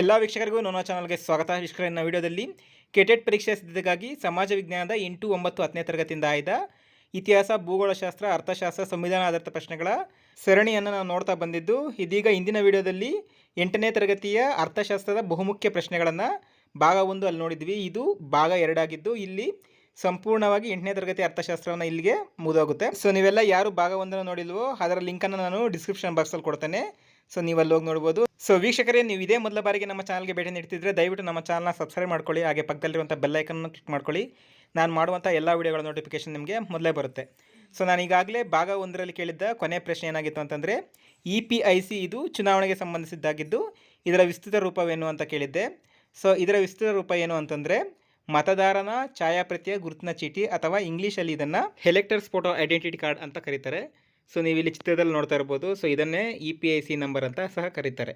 ಎಲ್ಲ ವೀಕ್ಷಕರಿಗೂ ನನ್ನ ಚಾನಲ್ಗೆ ಸ್ವಾಗತ. ವೀಕ್ಷಕರ ವಿಡಿಯೋದಲ್ಲಿ ಕೆಟೆಟ್ ಪರೀಕ್ಷೆ ಸಿದ್ಧತೆಗಾಗಿ ಸಮಾಜ ವಿಜ್ಞಾನದ ಎಂಟು ಒಂಬತ್ತು ಹತ್ತನೇ ತರಗತಿಯಿಂದ ಆಯ್ದ ಇತಿಹಾಸ, ಭೂಗೋಳಶಾಸ್ತ್ರ, ಅರ್ಥಶಾಸ್ತ್ರ, ಸಂವಿಧಾನ ಆಧಾರಿತ ಪ್ರಶ್ನೆಗಳ ಸರಣಿಯನ್ನು ನಾವು ನೋಡ್ತಾ ಬಂದಿದ್ದು. ಇದೀಗ ಇಂದಿನ ವಿಡಿಯೋದಲ್ಲಿ ಎಂಟನೇ ತರಗತಿಯ ಅರ್ಥಶಾಸ್ತ್ರದ ಬಹುಮುಖ್ಯ ಪ್ರಶ್ನೆಗಳನ್ನು ಭಾಗ ಒಂದು ಅಲ್ಲಿ ನೋಡಿದ್ವಿ. ಇದು ಭಾಗ ಎರಡಾಗಿದ್ದು ಇಲ್ಲಿ ಸಂಪೂರ್ಣವಾಗಿ ಎಂಟನೇ ತರಗತಿ ಅರ್ಥಶಾಸ್ತ್ರವನ್ನು ಇಲ್ಲಿಗೆ ಮುದೋಗುತ್ತೆ ಸೊ ನೀವೆಲ್ಲ ಯಾರು ಭಾಗ ಒಂದನ್ನು ನೋಡಿಲ್ವೋ ಅದರ ಲಿಂಕನ್ನು ನಾನು ಡಿಸ್ಕ್ರಿಪ್ಷನ್ ಬಾಕ್ಸಲ್ಲಿ ಕೊಡ್ತೇನೆ. ಸೊ ನೀವು ಅಲ್ಲಿ ಹೋಗಿ ನೋಡ್ಬೋದು. ಸೊ ವೀಕ್ಷಕರೇ ನೀವು ಇದೇ ಮೊದಲ ಬಾರಿಗೆ ನಮ್ಮ ಚಾನಲ್ಗೆ ಭೇಟಿ ನೀಡ್ತಿದ್ರೆ ದಯವಿಟ್ಟು ನಮ್ಮ ಚಾನಲ್ನ ಸಬ್ಸ್ಕ್ರೈಬ್ ಮಾಡ್ಕೊಳ್ಳಿ, ಹಾಗೆ ಪಕ್ಕದಲ್ಲಿರುವಂಥ ಬೆಲ್ಲೈಕನ್ನು ಕ್ಲಿಕ್ ಮಾಡ್ಕೊಳ್ಳಿ. ನಾನು ಮಾಡುವಂಥ ಎಲ್ಲ ವೀಡಿಯೋಗಳ ನೋಟಿಫಿಕೇಶನ್ ನಿಮಗೆ ಮೊದಲೇ ಬರುತ್ತೆ. ಸೊ ನಾನು ಈಗಾಗಲೇ ಭಾಗ ಒಂದರಲ್ಲಿ ಕೇಳಿದ್ದ ಕೊನೆ ಪ್ರಶ್ನೆ ಏನಾಗಿತ್ತು ಅಂತಂದರೆ ಇ ಪಿ ಐ ಸಿ ಇದು ಚುನಾವಣೆಗೆ ಸಂಬಂಧಿಸಿದ್ದಾಗಿದ್ದು ಇದರ ವಿಸ್ತೃತ ರೂಪವೇನು ಅಂತ ಕೇಳಿದ್ದೆ. ಸೊ ಇದರ ವಿಸ್ತೃತ ರೂಪ ಏನು ಅಂತಂದರೆ, ಮತದಾರನ ಛಾಯಾಪ್ರತಿಯ ಗುರುತಿನ ಚೀಟಿ ಅಥವಾ ಇಂಗ್ಲೀಷಲ್ಲಿ ಇದನ್ನು ಎಲೆಕ್ಟರ್ಸ್ ಫೋಟೋ ಐಡೆಂಟಿಟಿ ಕಾರ್ಡ್ ಅಂತ ಕರೀತಾರೆ. ಸೊ ನೀವು ಇಲ್ಲಿ ಚಿತ್ರದಲ್ಲಿ ನೋಡ್ತಾ ಇರ್ಬೋದು. ಸೊ ಇದನ್ನೇ E P I C number ಅಂತ ಸಹ ಕರೀತಾರೆ.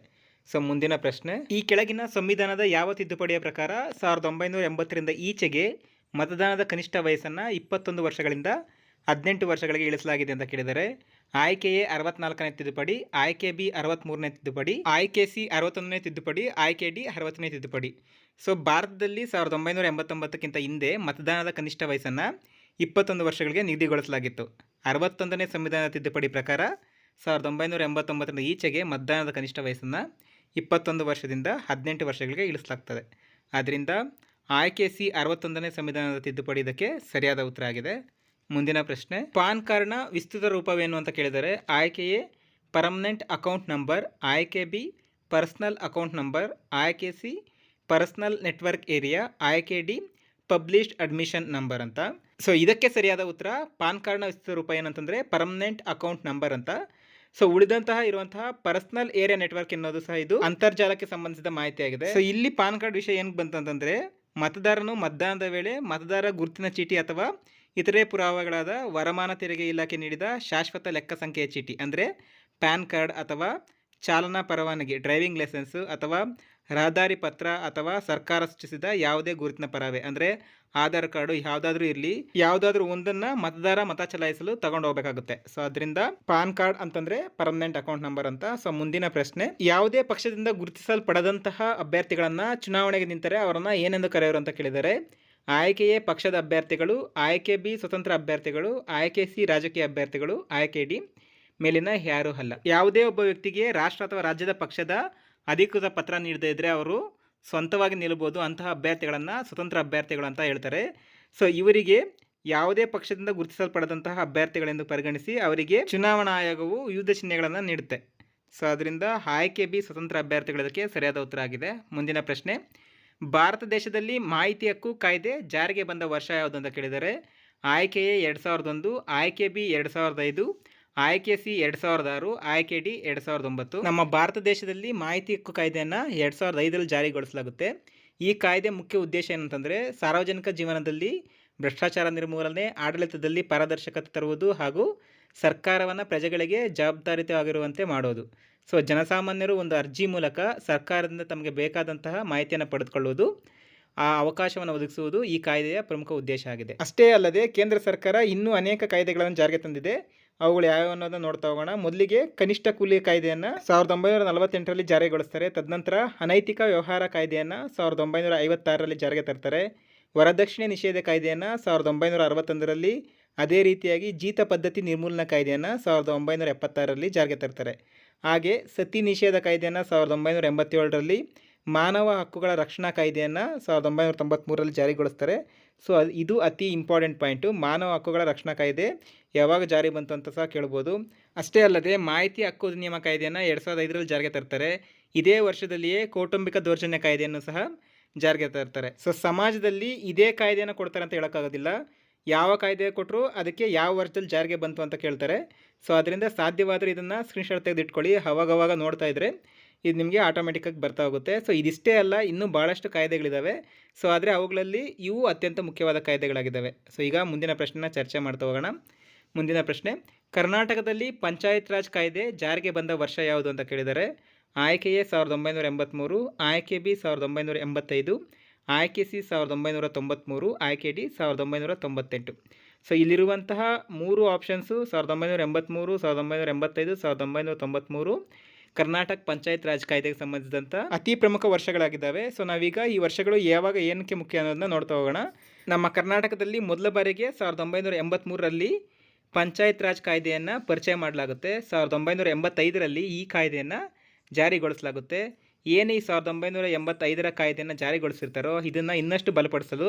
ಸೊ ಮುಂದಿನ ಪ್ರಶ್ನೆ, ಈ ಕೆಳಗಿನ ಸಂವಿಧಾನದ ಯಾವ ತಿದ್ದುಪಡಿಯ ಪ್ರಕಾರ ಸಾವಿರದ ಒಂಬೈನೂರ ಎಂಬತ್ತರಿಂದ ಈಚೆಗೆ ಮತದಾನದ ಕನಿಷ್ಠ ವಯಸ್ಸನ್ನು ಇಪ್ಪತ್ತೊಂದು ವರ್ಷಗಳಿಂದ ಹದಿನೆಂಟು ವರ್ಷಗಳಿಗೆ ಇಳಿಸಲಾಗಿದೆ ಅಂತ ಕೇಳಿದರೆ ಆಯ್ಕೆ ಎ ಅರವತ್ನಾಲ್ಕನೇ ತಿದ್ದುಪಡಿ, ಆಯ್ಕೆ ಬಿ ಅರವತ್ತ್ಮೂರನೇ ತಿದ್ದುಪಡಿ, ಆಯ್ಕೆ ಸಿ ಅರವತ್ತೊಂದನೇ ತಿದ್ದುಪಡಿ, ಆಯ್ಕೆ ಡಿ ಅರವತ್ತನೇ ತಿದ್ದುಪಡಿ. ಸೊ ಭಾರತದಲ್ಲಿ ಸಾವಿರದ ಒಂಬೈನೂರ ಎಂಬತ್ತೊಂಬತ್ತಕ್ಕಿಂತ ಹಿಂದೆ ಮತದಾನದ ಕನಿಷ್ಠ ವಯಸ್ಸನ್ನು ಇಪ್ಪತ್ತೊಂದು ವರ್ಷಗಳಿಗೆ ನಿಗದಿಗೊಳಿಸಲಾಗಿತ್ತು. ಅರವತ್ತೊಂದನೇ ಸಂವಿಧಾನ ತಿದ್ದುಪಡಿ ಪ್ರಕಾರ ಸಾವಿರದ ಒಂಬೈನೂರ ಎಂಬತ್ತೊಂಬತ್ತರಿಂದ ಈಚೆಗೆ ಮತದಾನದ ಕನಿಷ್ಠ ವಯಸ್ಸನ್ನು ಇಪ್ಪತ್ತೊಂದು ವರ್ಷದಿಂದ ಹದಿನೆಂಟು ವರ್ಷಗಳಿಗೆ ಇಳಿಸಲಾಗ್ತದೆ. ಆದ್ದರಿಂದ ಆಯ್ಕೆ ಸಿ ಅರವತ್ತೊಂದನೇ ಸಂವಿಧಾನದ ತಿದ್ದುಪಡಿ ಇದಕ್ಕೆ ಸರಿಯಾದ ಉತ್ತರ ಆಗಿದೆ. ಮುಂದಿನ ಪ್ರಶ್ನೆ, ಪಾನ್ ಕಾರ್ಡ್ನ ವಿಸ್ತೃತ ರೂಪವೇನು ಅಂತ ಕೇಳಿದರೆ ಆಯ್ಕೆ ಎ ಪರ್ಮನೆಂಟ್ ಅಕೌಂಟ್ ನಂಬರ್, ಆಯ್ಕೆ ಬಿ ಪರ್ಸ್ನಲ್ ಅಕೌಂಟ್ ನಂಬರ್, ಆಯ್ಕೆ ಸಿ ಪರ್ಸ್ನಲ್ ನೆಟ್ವರ್ಕ್ ಏರಿಯಾ, ಆಯ್ಕೆ ಡಿ ಪಬ್ಲಿಷ್ಡ್ ಅಡ್ಮಿಷನ್ ನಂಬರ್ ಅಂತ. ಸೊ ಇದಕ್ಕೆ ಸರಿಯಾದ ಉತ್ತರ ಪಾನ್ ಕಾರ್ಡ್ನ ವಿಸ್ತೃತ ರೂಪ ಏನಂತಂದರೆ ಪರ್ಮನೆಂಟ್ ಅಕೌಂಟ್ ನಂಬರ್ ಅಂತ. ಸೊ ಉಳಿದಂತಹ ಇರುವಂತಹ ಪರ್ಸನಲ್ ಏರಿಯಾ ನೆಟ್ವರ್ಕ್ ಎನ್ನೋದು ಸಹ ಇದು ಅಂತರ್ಜಾಲಕ್ಕೆ ಸಂಬಂಧಿಸಿದ ಮಾಹಿತಿಯಾಗಿದೆ. ಸೊ ಇಲ್ಲಿ ಪಾನ್ ಕಾರ್ಡ್ ವಿಷಯ ಏನು ಬಂತಂತಂದರೆ ಮತದಾರನು ಮತದಾನದ ವೇಳೆ ಮತದಾರ ಗುರುತಿನ ಚೀಟಿ ಅಥವಾ ಇತರೆ ಪುರಾವೆಗಳಾದ ವರಮಾನ ತೆರಿಗೆ ಇಲಾಖೆ ನೀಡಿದ ಶಾಶ್ವತ ಲೆಕ್ಕ ಸಂಖ್ಯೆಯ ಚೀಟಿ ಅಂದರೆ ಪ್ಯಾನ್ ಕಾರ್ಡ್ ಅಥವಾ ಚಾಲನಾ ಪರವಾನಗಿ, ಡ್ರೈವಿಂಗ್ ಲೈಸೆನ್ಸು ಅಥವಾ ರಹದಾರಿ ಪತ್ರ ಅಥವಾ ಸರ್ಕಾರ ಸೃಷ್ಟಿಸಿದ ಯಾವುದೇ ಗುರುತಿನ ಪರವೇ, ಅಂದರೆ ಆಧಾರ್ ಕಾರ್ಡು ಯಾವುದಾದ್ರೂ ಇರಲಿ, ಯಾವುದಾದ್ರೂ ಒಂದನ್ನು ಮತದಾರ ಮತ ಚಲಾಯಿಸಲು ತಗೊಂಡು ಹೋಗಬೇಕಾಗುತ್ತೆ. ಸೊ ಅದರಿಂದ ಪಾನ್ ಕಾರ್ಡ್ ಅಂತಂದರೆ ಪರ್ಮನೆಂಟ್ ಅಕೌಂಟ್ ನಂಬರ್ ಅಂತ. ಸೊ ಮುಂದಿನ ಪ್ರಶ್ನೆ, ಯಾವುದೇ ಪಕ್ಷದಿಂದ ಗುರುತಿಸಲ್ಪಡದಂತಹ ಅಭ್ಯರ್ಥಿಗಳನ್ನು ಚುನಾವಣೆಗೆ ನಿಂತರೆ ಅವರನ್ನು ಏನೆಂದು ಕರೆಯೋರು ಅಂತ ಕೇಳಿದರೆ, ಆಯ್ಕೆಯೇ ಪಕ್ಷದ ಅಭ್ಯರ್ಥಿಗಳು, ಆಯ್ಕೆ ಬಿ ಸ್ವತಂತ್ರ ಅಭ್ಯರ್ಥಿಗಳು, ಆಯ್ಕೆ ಸಿ ರಾಜಕೀಯ ಅಭ್ಯರ್ಥಿಗಳು, ಆಯ್ಕೆ ಡಿ ಮೇಲಿನ ಯಾರೂ ಅಲ್ಲ. ಯಾವುದೇ ಒಬ್ಬ ವ್ಯಕ್ತಿಗೆ ರಾಷ್ಟ್ರ ಅಥವಾ ರಾಜ್ಯದ ಪಕ್ಷದ ಅಧಿಕೃತ ಪತ್ರ ನೀಡದೇ ಇದ್ದರೆ ಅವರು ಸ್ವಂತವಾಗಿ ನಿಲ್ಬೋದು ಅಂತಹ ಅಭ್ಯರ್ಥಿಗಳನ್ನು, ಸ್ವತಂತ್ರ ಅಭ್ಯರ್ಥಿಗಳು ಅಂತ ಹೇಳ್ತಾರೆ. ಸೊ ಇವರಿಗೆ ಯಾವುದೇ ಪಕ್ಷದಿಂದ ಗುರುತಿಸಲ್ಪಡದಂತಹ ಅಭ್ಯರ್ಥಿಗಳೆಂದು ಪರಿಗಣಿಸಿ ಅವರಿಗೆ ಚುನಾವಣಾ ಆಯೋಗವು ವಿವಿಧ ಚಿಹ್ನೆಗಳನ್ನು ನೀಡುತ್ತೆ. ಸೊ ಅದರಿಂದ ಆಯ್ಕೆ ಬಿ ಸ್ವತಂತ್ರ ಅಭ್ಯರ್ಥಿಗಳದಕ್ಕೆ ಸರಿಯಾದ ಉತ್ತರ ಆಗಿದೆ. ಮುಂದಿನ ಪ್ರಶ್ನೆ. ಭಾರತ ದೇಶದಲ್ಲಿ ಮಾಹಿತಿ ಹಕ್ಕು ಕಾಯ್ದೆ ಜಾರಿಗೆ ಬಂದ ವರ್ಷ ಯಾವುದು ಅಂತ ಕೇಳಿದರೆ ಆಯ್ಕೆ ಎ ಎರಡು ಸಾವಿರದ ಒಂದು, ಆಯ್ಕೆ ಬಿ ಎರಡು ಸಾವಿರದ ಐದು. ಆಯ್ಕೆ ಸಿ ಎರಡು ಸಾವಿರದ ಆರು ಆಯ್ಕೆ ಡಿ ಎರಡು ಸಾವಿರದ ಒಂಬತ್ತು. ನಮ್ಮ ಭಾರತ ದೇಶದಲ್ಲಿ ಮಾಹಿತಿ ಹಕ್ಕು ಕಾಯ್ದೆಯನ್ನು ಎರಡು ಸಾವಿರದ ಐದರಲ್ಲಿ ಜಾರಿಗೊಳಿಸಲಾಗುತ್ತೆ. ಈ ಕಾಯ್ದೆ ಮುಖ್ಯ ಉದ್ದೇಶ ಏನಂತಂದರೆ ಸಾರ್ವಜನಿಕ ಜೀವನದಲ್ಲಿ ಭ್ರಷ್ಟಾಚಾರ ನಿರ್ಮೂಲನೆ ಆಡಳಿತದಲ್ಲಿ ಪಾರದರ್ಶಕತೆ ತರುವುದು ಹಾಗೂ ಸರ್ಕಾರವನ್ನು ಪ್ರಜೆಗಳಿಗೆ ಜವಾಬ್ದಾರಿತವಾಗಿರುವಂತೆ ಮಾಡೋದು. ಸೊ ಜನಸಾಮಾನ್ಯರು ಒಂದು ಅರ್ಜಿ ಮೂಲಕ ಸರ್ಕಾರದಿಂದ ತಮಗೆ ಬೇಕಾದಂತಹ ಮಾಹಿತಿಯನ್ನು ಪಡೆದುಕೊಳ್ಳುವುದು ಆ ಅವಕಾಶವನ್ನು ಒದಗಿಸುವುದು ಈ ಕಾಯ್ದೆಯ ಪ್ರಮುಖ ಉದ್ದೇಶ ಆಗಿದೆ. ಅಷ್ಟೇ ಅಲ್ಲದೆ ಕೇಂದ್ರ ಸರ್ಕಾರ ಇನ್ನೂ ಅನೇಕ ಕಾಯ್ದೆಗಳನ್ನು ಜಾರಿಗೆ ತಂದಿದೆ. ಅವುಗಳು ಯಾವ್ಯಾವ ಅನ್ನೋದನ್ನ ನೋಡ್ತಾ ಹೋಗೋಣ. ಮೊದಲಿಗೆ ಕನಿಷ್ಠ ಕೂಲಿ ಕಾಯ್ದೆಯನ್ನು ಸಾವಿರದ ಒಂಬೈನೂರ ನಲವತ್ತೆಂಟರಲ್ಲಿ ಜಾರಿಗೊಳಿಸ್ತಾರೆ. ತದನಂತರ ಅನೈತಿಕ ವ್ಯವಹಾರ ಕಾಯ್ದೆಯನ್ನು ಸಾವಿರದ ಒಂಬೈನೂರ ಐವತ್ತಾರರಲ್ಲಿ ಜಾರಿಗೆ ತರ್ತಾರೆ. ವರದಕ್ಷಿಣೆ ನಿಷೇಧ ಕಾಯ್ದೆಯನ್ನು ಸಾವಿರದ ಒಂಬೈನೂರ ಅರವತ್ತೊಂದರಲ್ಲಿ ಅದೇ ರೀತಿಯಾಗಿ ಜೀತ ಪದ್ಧತಿ ನಿರ್ಮೂಲನಾ ಕಾಯ್ದೆಯನ್ನು ಸಾವಿರದ ಒಂಬೈನೂರ ಎಪ್ಪತ್ತಾರರಲ್ಲಿ ಜಾರಿಗೆ ತರ್ತಾರೆ. ಹಾಗೆ ಸತಿ ನಿಷೇಧ ಕಾಯ್ದೆಯನ್ನು ಸಾವಿರದ ಒಂಬೈನೂರ ಎಂಬತ್ತೇಳರಲ್ಲಿ ಮಾನವ ಹಕ್ಕುಗಳ ರಕ್ಷಣಾ ಕಾಯ್ದೆಯನ್ನು ಸಾವಿರದ ಒಂಬೈನೂರ ತೊಂಬತ್ತ್ಮೂರರಲ್ಲಿ ಜಾರಿಗೊಳಿಸ್ತಾರೆ. ಸೊ ಅದು ಇದು ಅತಿ ಇಂಪಾರ್ಟೆಂಟ್ ಪಾಯಿಂಟು ಮಾನವ ಹಕ್ಕುಗಳ ರಕ್ಷಣಾ ಕಾಯ್ದೆ ಯಾವಾಗ ಜಾರಿ ಬಂತು ಅಂತ ಸಹ ಕೇಳ್ಬೋದು. ಅಷ್ಟೇ ಅಲ್ಲದೆ ಮಾಹಿತಿ ಹಕ್ಕು ಅಧಿನಿಯಮ ಕಾಯ್ದೆಯನ್ನು ಎರಡು ಸಾವಿರದ ಐದರಲ್ಲಿ ಜಾರಿಗೆ ತರ್ತಾರೆ. ಇದೇ ವರ್ಷದಲ್ಲಿಯೇ ಕೌಟುಂಬಿಕ ದೌರ್ಜನ್ಯ ಕಾಯ್ದೆಯನ್ನು ಸಹ ಜಾರಿಗೆ ತರ್ತಾರೆ. ಸೊ ಸಮಾಜದಲ್ಲಿ ಇದೇ ಕಾಯ್ದೆಯನ್ನು ಕೊಡ್ತಾರೆ ಅಂತ ಹೇಳೋಕ್ಕಾಗೋದಿಲ್ಲ. ಯಾವ ಕಾಯ್ದೆ ಕೊಟ್ಟರು ಅದಕ್ಕೆ ಯಾವ ವರ್ಷದಲ್ಲಿ ಜಾರಿಗೆ ಬಂತು ಅಂತ ಕೇಳ್ತಾರೆ. ಸೊ ಅದರಿಂದ ಸಾಧ್ಯವಾದರೆ ಇದನ್ನು ಸ್ಕ್ರೀನ್ಶಾಟ್ ತೆಗೆದಿಟ್ಕೊಳ್ಳಿ. ಅವಾಗವಾಗ ನೋಡ್ತಾ ಇದ್ದರೆ ಇದು ನಿಮಗೆ ಆಟೋಮೆಟಿಕ್ಕಾಗಿ ಬರ್ತಾ ಹೋಗುತ್ತೆ. ಸೊ ಇದಿಷ್ಟೇ ಅಲ್ಲ, ಇನ್ನೂ ಭಾಳಷ್ಟು ಕಾಯ್ದೆಗಳಿದ್ದಾವೆ ಸೊ ಆದರೆ ಅವುಗಳಲ್ಲಿ ಇವು ಅತ್ಯಂತ ಮುಖ್ಯವಾದ ಕಾಯ್ದೆಗಳಾಗಿದ್ದಾವೆ ಸೊ ಈಗ ಮುಂದಿನ ಪ್ರಶ್ನೆನ ಚರ್ಚೆ ಮಾಡ್ತಾ ಹೋಗೋಣ. ಮುಂದಿನ ಪ್ರಶ್ನೆ, ಕರ್ನಾಟಕದಲ್ಲಿ ಪಂಚಾಯತ್ ರಾಜ್ ಕಾಯ್ದೆ ಜಾರಿಗೆ ಬಂದ ವರ್ಷ ಯಾವುದು ಅಂತ ಕೇಳಿದರೆ. ಆಯ್ಕೆ ಎ ಸಾವಿರದ ಒಂಬೈನೂರ ಎಂಬತ್ತ್ಮೂರು ಆಯ್ಕೆ ಬಿ ಸಾವಿರದ ಒಂಬೈನೂರ ಎಂಬತ್ತೈದು, ಆಯ್ಕೆ ಸಿ ಸಾವಿರದ ಒಂಬೈನೂರ ತೊಂಬತ್ತ್ಮೂರು ಆಯ್ಕೆ ಡಿ ಸಾವಿರದ ಒಂಬೈನೂರ ತೊಂಬತ್ತೆಂಟು. ಸೊ ಇಲ್ಲಿರುವಂತಹ ಮೂರು ಆಪ್ಷನ್ಸು ಸಾವಿರದ ಒಂಬೈನೂರ ಎಂಬತ್ತ್ಮೂರು ಸಾವಿರದ ಒಂಬೈನೂರ ಎಂಬತ್ತೈದು, ಸಾವಿರದ ಒಂಬೈನೂರ ತೊಂಬತ್ತ್ಮೂರು ಕರ್ನಾಟಕ ಪಂಚಾಯತ್ ರಾಜ್ ಕಾಯ್ದೆಗೆ ಸಂಬಂಧಿಸಿದಂಥ ಅತಿ ಪ್ರಮುಖ ವರ್ಷಗಳಾಗಿದ್ದಾವೆ. ಸೊ ನಾವೀಗ ಈ ವರ್ಷಗಳು ಯಾವಾಗ ಏನಕ್ಕೆ ಮುಖ್ಯ ಅನ್ನೋದನ್ನ ನೋಡ್ತಾ ಹೋಗೋಣ. ನಮ್ಮ ಕರ್ನಾಟಕದಲ್ಲಿ ಮೊದಲ ಬಾರಿಗೆ ಸಾವಿರದ ಒಂಬೈನೂರ ಎಂಬತ್ತ್ಮೂರರಲ್ಲಿ ಪಂಚಾಯತ್ ರಾಜ್ ಕಾಯ್ದೆಯನ್ನು ಪರಿಚಯ ಮಾಡಲಾಗುತ್ತೆ. ಸಾವಿರದ ಒಂಬೈನೂರ ಎಂಬತ್ತೈದರಲ್ಲಿ ಈ ಕಾಯ್ದೆಯನ್ನು ಜಾರಿಗೊಳಿಸಲಾಗುತ್ತೆ. ಏನು ಈ ಸಾವಿರದ ಒಂಬೈನೂರ ಎಂಬತ್ತೈದರ ಕಾಯ್ದೆಯನ್ನು ಜಾರಿಗೊಳಿಸಿರ್ತಾರೋ ಇದನ್ನು ಇನ್ನಷ್ಟು ಬಲಪಡಿಸಲು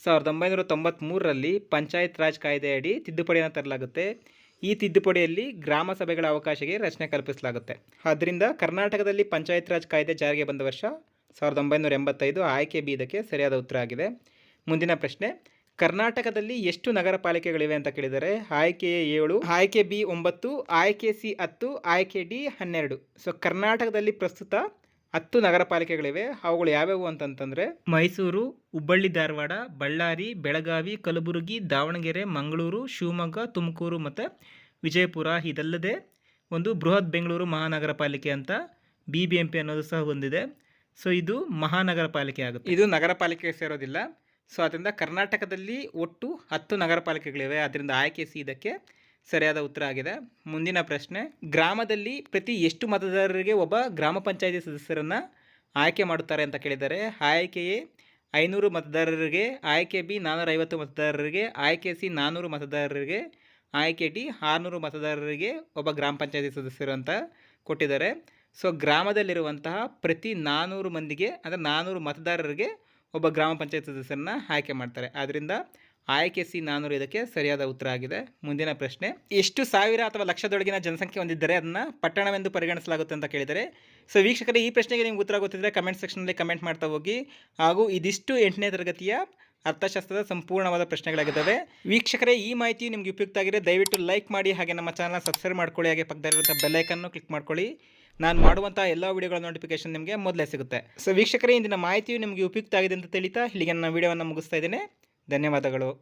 ಸಾವಿರದ ಒಂಬೈನೂರ ತೊಂಬತ್ತ್ಮೂರರಲ್ಲಿ ಪಂಚಾಯತ್ ರಾಜ್ ಕಾಯ್ದೆಯಡಿ ತಿದ್ದುಪಡಿಯನ್ನು ತರಲಾಗುತ್ತೆ. ಈ ತಿದ್ದುಪಡಿಯಲ್ಲಿ ಗ್ರಾಮ ಸಭೆಗಳ ಅವಕಾಶಕ್ಕೆ ರಚನೆ ಕಲ್ಪಿಸಲಾಗುತ್ತೆ. ಆದ್ದರಿಂದ ಕರ್ನಾಟಕದಲ್ಲಿ ಪಂಚಾಯತ್ ರಾಜ್ ಕಾಯ್ದೆ ಜಾರಿಗೆ ಬಂದ ವರ್ಷ ಸಾವಿರದ ಒಂಬೈನೂರ ಎಂಬತ್ತೈದು ಆಯ್ಕೆ ಬಿ ಇದಕ್ಕೆ ಸರಿಯಾದ ಉತ್ತರ ಆಗಿದೆ. ಮುಂದಿನ ಪ್ರಶ್ನೆ, ಕರ್ನಾಟಕದಲ್ಲಿ ಎಷ್ಟು ನಗರ ಪಾಲಿಕೆಗಳಿವೆ ಅಂತ ಕೇಳಿದರೆ ಆಯ್ಕೆ ಏಳು, ಆಯ್ಕೆ ಬಿ ಒಂಬತ್ತು, ಆಯ್ಕೆ ಸಿ ಹತ್ತು, ಆಯ್ಕೆ ಡಿ ಹನ್ನೆರಡು. ಸೊ ಕರ್ನಾಟಕದಲ್ಲಿ ಪ್ರಸ್ತುತ ಹತ್ತು ನಗರ ಪಾಲಿಕೆಗಳಿವೆ ಅವುಗಳು ಯಾವ್ಯಾವು ಅಂತಂತಂದರೆ ಮೈಸೂರು, ಹುಬ್ಬಳ್ಳಿ, ಧಾರವಾಡ, ಬಳ್ಳಾರಿ, ಬೆಳಗಾವಿ, ಕಲಬುರಗಿ, ದಾವಣಗೆರೆ, ಮಂಗಳೂರು, ಶಿವಮೊಗ್ಗ, ತುಮಕೂರು ಮತ್ತು ವಿಜಯಪುರ. ಇದಲ್ಲದೆ ಒಂದು ಬೃಹತ್ ಬೆಂಗಳೂರು ಮಹಾನಗರ ಪಾಲಿಕೆ ಅಂತ ಬಿ ಬಿ ಎಂ ಪಿ ಅನ್ನೋದು ಸಹ ಹೊಂದಿದೆ. ಸೊ, ಇದು ಮಹಾನಗರ ಪಾಲಿಕೆ ಆಗುತ್ತೆ. ಇದು ನಗರ ಪಾಲಿಕೆಗೆ ಸೇರೋದಿಲ್ಲ. ಸೊ, ಅದರಿಂದ ಕರ್ನಾಟಕದಲ್ಲಿ ಒಟ್ಟು ಹತ್ತು ನಗರ ಪಾಲಿಕೆಗಳಿವೆ ಅದರಿಂದ ಆಯ್ಕೆ ಸಿ ಇದಕ್ಕೆ. ಸರಿಯಾದ ಉತ್ತರ ಆಗಿದೆ. ಮುಂದಿನ ಪ್ರಶ್ನೆ, ಗ್ರಾಮದಲ್ಲಿ ಪ್ರತಿ ಎಷ್ಟು ಮತದಾರರಿಗೆ ಒಬ್ಬ ಗ್ರಾಮ ಪಂಚಾಯಿತಿ ಸದಸ್ಯರನ್ನು ಆಯ್ಕೆ ಮಾಡುತ್ತಾರೆ ಅಂತ ಕೇಳಿದ್ದಾರೆ. ಆಯ್ಕೆಯೇ ಐನೂರು ಮತದಾರರಿಗೆ, ಆಯ್ಕೆ ಬಿ ನಾನ್ನೂರ ಐವತ್ತು ಮತದಾರರಿಗೆ, ಆಯ್ಕೆ ಸಿ ನಾನ್ನೂರು ಮತದಾರರಿಗೆ, ಆಯ್ಕೆ ಡಿ ಆರುನೂರು ಮತದಾರರಿಗೆ ಒಬ್ಬ ಗ್ರಾಮ ಪಂಚಾಯತಿ ಸದಸ್ಯರು ಅಂತ ಕೊಟ್ಟಿದ್ದಾರೆ. ಸೊ, ಗ್ರಾಮದಲ್ಲಿರುವಂತಹ ಪ್ರತಿ ನಾನ್ನೂರು ಮಂದಿಗೆ, ಅಂದರೆ ನಾನ್ನೂರು ಮತದಾರರಿಗೆ ಒಬ್ಬ ಗ್ರಾಮ ಪಂಚಾಯತ್ ಸದಸ್ಯರನ್ನ ಆಯ್ಕೆ ಮಾಡ್ತಾರೆ. ಆದ್ದರಿಂದ ಆಯ್ಕೆ ಸಿ ನಾನ್ನೂರು ಇದಕ್ಕೆ ಸರಿಯಾದ ಉತ್ತರ ಆಗಿದೆ. ಮುಂದಿನ ಪ್ರಶ್ನೆ, ಎಷ್ಟು ಸಾವಿರ ಅಥವಾ ಲಕ್ಷದೊಳಗಿನ ಜನಸಂಖ್ಯೆ ಹೊಂದಿದ್ದರೆ ಅದನ್ನು ಪಟ್ಟಣವೆಂದು ಪರಿಗಣಿಸಲಾಗುತ್ತೆ ಅಂತ ಕೇಳಿದರೆ? ಸೊ ವೀಕ್ಷಕರೇ, ಈ ಪ್ರಶ್ನೆಗೆ ನಿಮ್ಗೆ ಉತ್ತರ ಗೊತ್ತಿದ್ದರೆ ಕಮೆಂಟ್ ಸೆಕ್ಷನಲ್ಲಿ ಕಮೆಂಟ್ ಮಾಡ್ತಾ ಹೋಗಿ. ಹಾಗೂ ಇದಿಷ್ಟು ಎಂಟನೇ ತರಗತಿಯ ಅರ್ಥಶಾಸ್ತ್ರದ ಸಂಪೂರ್ಣವಾದ ಪ್ರಶ್ನೆಗಳಾಗಿದ್ದಾವೆ. ವೀಕ್ಷಕರೇ, ಈ ಮಾಹಿತಿ ನಿಮಗೆ ಉಪಯುಕ್ತ ಆಗಿದೆ. ದಯವಿಟ್ಟು ಲೈಕ್ ಮಾಡಿ ಹಾಗೆ ನಮ್ಮ ಚಾನಲ್ ಸಬ್ಸ್ಕ್ರೈಬ್ ಮಾಡ್ಕೊಳ್ಳಿ. ಹಾಗೆ ಪಕ್ಕದಲ್ಲಿರುವಂಥ ಬೆಲ್ಲೈಕನ್ನು ಕ್ಲಿಕ್ ಮಾಡ್ಕೊಳ್ಳಿ. ನಾನು ಮಾಡುವಂಥ ಎಲ್ಲ ವಿಡಿಯೋಗಳ ನೋಟಿಫಿಕೇಶನ್ ನಿಮಗೆ ಮೊದಲೇ ಸಿಗುತ್ತೆ. ಸೊ ವೀಕ್ಷಕರೇ, ಇಂದಿನ ಮಾಹಿತಿಯು ನಿಮಗೆ ಉಪಯುಕ್ತ ಆಗಿದೆ ಅಂತ ತಿಳಿತಾ ಇಲ್ಲಿಗೆ ನನ್ನ ವಿಡಿಯೋವನ್ನು ಮುಗಿಸ್ತಾ ಇದ್ದೇನೆ. ಧನ್ಯವಾದಗಳು.